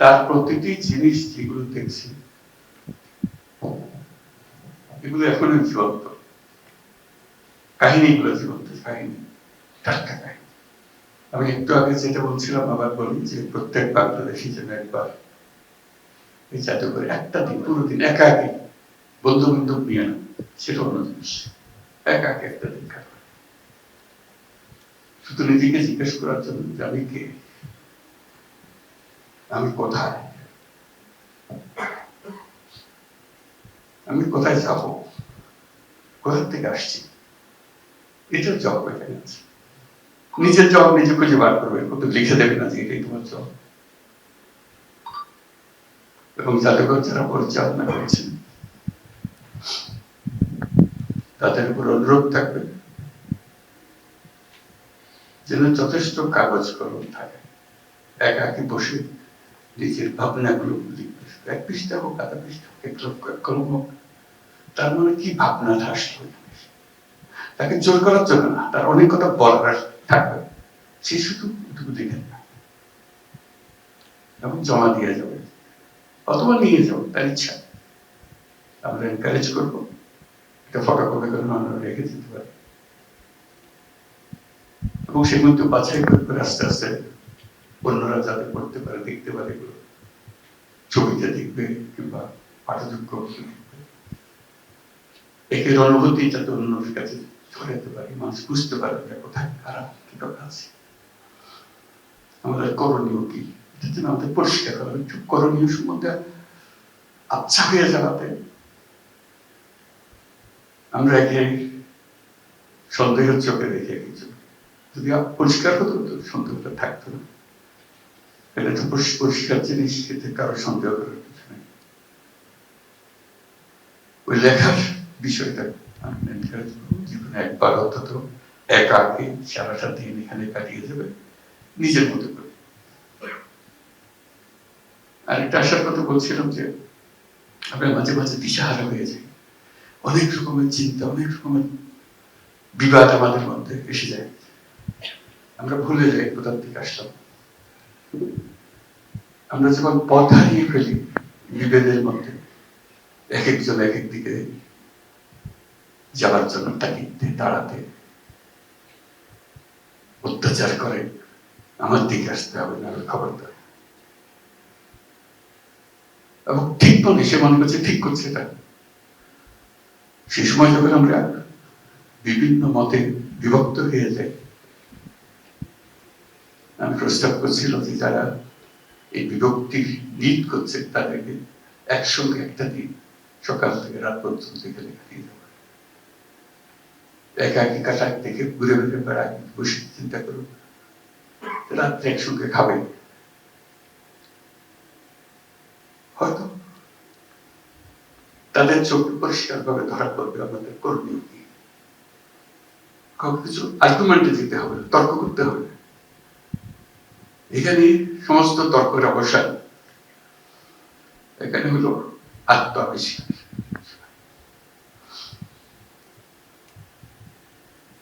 তার প্রতিটি জিনিস যেগুলো দেখছি এগুলো এখনও জীবন্ত কাহিনীগুলো জীবন্ত টাটকা কাহিনী আমি একটু আগে যেটা বলছিলাম আবার বলি যে প্রত্যেক বাংলাদেশি যেন একবার এই জাদুঘরে একটা দিন পুরো দিন একা একাই বন্ধু বান্ধব নিয়ে না, সেটা অন্য জিনিস। একা একা একটা দিন শুধু নিজেকে জিজ্ঞেস করার জন্য যে আমি কে? আমি কোথায়? আমি কোথায় যাব? কোথার থেকে আসছি? এটার জব এখানে আছে। নিজের জব নিজে খুঁজে বার করবে। কত লিখে দেবে না যে এটাই তোমার জব এবং জাদুঘর যারা পরিচালনা করছেন, তাদের উপর অনুরোধ থাকবে যেন যথেষ্ট কাগজ কলম থাকে, একাকি বসে নিজের ভাবনাগুলো লিখবে এক পৃষ্ঠা হোক, আধা পৃষ্ঠা হোক, এক এক কলম হোক, তার মনে কি ভাবনা আসলো? তাকে জোর করার জন্য না, তার অনেক কথা বলার থাকবে। সে শুধু এটুকু দেখে নেবে এবং জমা দিয়ে যাবে। অথবা নিয়ে যাব, তার ইচ্ছা। আমরা এনকারেজ করব এটা ফটোকপি করে আমরা রেখে দিতে পারি। এবং সেগুলো তো বাছাই করে করে আস্তে আস্তে অন্যরা যাতে পড়তে পারে, দেখতে পারে এগুলো। ছবিতে দেখবে কিংবা পাঠযোগ্য একের অনুভূতি যাতে অন্যদের কাছে ছড়াতে পারে, মানুষ বুঝতে পারে কোথায় খারাপ কি কথা আছে। আমাদের করণীয় কি? আমাদের পরিষ্কার চুপ করণীয় সম্বন্ধে আচ্ছা হয়ে যাওয়াতে আমরা একে সন্দেহের চোখে দেখে যদি পরিষ্কার হতো, তো সন্দেহটা থাকতো না। এটা তো পরিষ্কার জিনিস, এতে কারও সন্দেহ করার কিছু নেই। ওই লেখার বিষয়টা জীবনে একবার অন্তত একা আগে সারাটা দিন এখানে কাটিয়ে যাবে নিজের মতো করে। আর একটা আসার কথা বলছিলাম যে আমরা মাঝে মাঝে দিশাহারা হয়ে যাই অনেক রকমের চিন্তা, অনেক রকমের বিবাদ আমাদের মধ্যে এসে যায়। আমরা ভুলে যাই কোথার থেকে আসলাম। আমরা যখন পথ হারিয়ে ফেলি বিভেদের মধ্যে, এক একজন এক এক দিকে যাওয়ার জন্য তাকিতে, দাঁড়াতে, অত্যাচার করে, আমার দিকে আসতে হবে না খবরদার। এবং ঠিক মনে সে মনে করছে ঠিক করছে এটা। সেই সময় যখন আমরা বিভিন্ন মতে বিভক্ত হয়ে যাই, আমি প্রস্তাব করছিলাম যে যারা এই বিভক্তির লিড করছে তাদেরকে একসঙ্গে একটা দিন সকাল থেকে রাত পর্যন্ত এখানে কাটিয়ে দেওয়া। একা একই কাটাক থেকে ঘুরে ঘুরে বেড়ায় বসে চিন্তা করুন রাত্রে একসঙ্গে খাবে। হয়তো। তাদের চোখ পরিষ্কার ভাবে ধরা পড়বে আমাদের করণীয় কি কাউকে কিছু আর্গুমেন্টে দিতে হবে তর্ক করতে হবে এখানে সমস্ত তর্কের অবসান এখানে হলো আত্মাবিষ্কার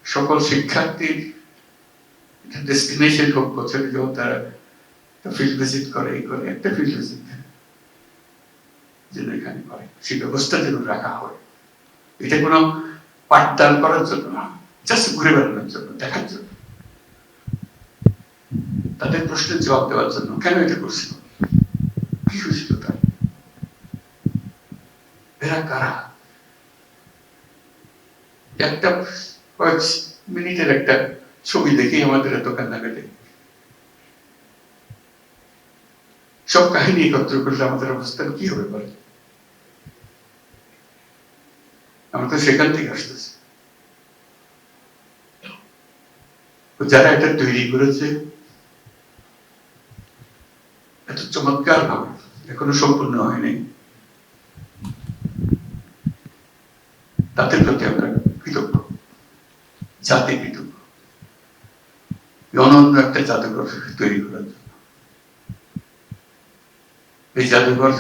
সকল শিক্ষার্থীর ডেস্টিনেশন হোক, বছরে যখন তারা ফিল্ড ভিজিট করে, এই করে, একটা ফিল্ড ভিজিট যেন এখানে করে, সেই ব্যবস্থা যেন রাখা হয়। এটা কোনো পাঠদান করার জন্য না জাস্ট ঘুরে বেড়ানোর জন্য, দেখার জন্য। তাদের প্রশ্নের জবাব দেওয়ার জন্য। কেন এটা করছিল? কি হয়েছিল তার? এরা কারা? একটা কয়েক মিনিটের একটা ছবি দেখেই আমাদের এত কান্নাকাটি সব কাহিনী একত্র করলে আমাদের অবস্থান কি হবে বলে আমরা তো সেখান থেকে আসতেছি। যারা এটা তৈরি করেছে, এত চমৎকার ভাবে, এখনও সম্পূর্ণ হয়নি তাদের প্রতি আমরা কৃতজ্ঞ জাতি কৃতজ্ঞ। অনন্য একটা জাদুঘর তৈরি করার জাদুঘর,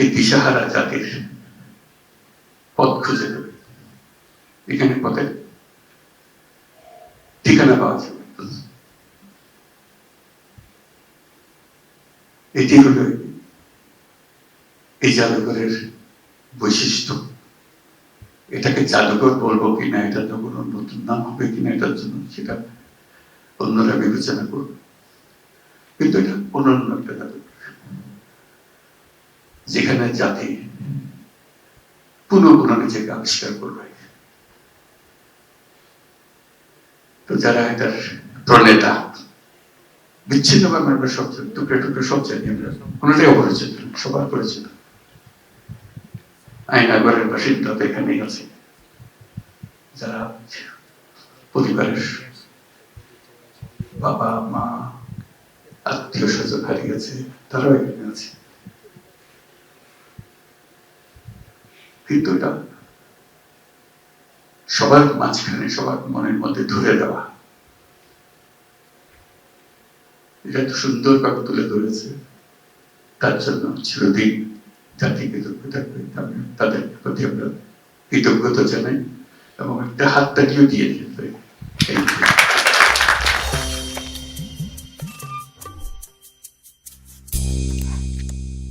এই দিশাহারা জাতির পথ খুঁজে দেবে এখানে পথের ঠিকানা পাওয়া যাবে। এটি হলো এই জাদুঘরের বৈশিষ্ট্য। এটাকে জাদুঘর বলব কিনা এটা তো কোনো নতুন নাম হবে কিনা, এটার জন্য সেটা অন্যরা বিবেচনা করবে। কিন্তু এটা অন্যান্য একটা জাদুঘর যেখানে জাতি পুনঃ পুনঃ নিজেকে আবিষ্কার করবে। তো যারা এটার প্রণেতা বিচ্ছিন্ন ভাবে আমরা সব টুকরে টুকরে সব জানি আমরা। অপরিচিত সবার পরিচিত। আইনাগরের বাসিন্দা তো এখানেই আছে। যারা পরিবারের বাবা, মা আত্মীয় স্বজন হারিয়েছে তারাও এখানে আছে। কিন্তু এটা সবার মাঝখানে, সবার মনের মধ্যে ধরে দেওয়া। এটা তো সুন্দরভাবে তুলে ধরেছে। তার জন্য চিরদিন জাতি কৃতজ্ঞ থাকবে। তাদের প্রতি আমরা কৃতজ্ঞতা জানাই এবং একটা হাত তালিও দিয়ে দিতে.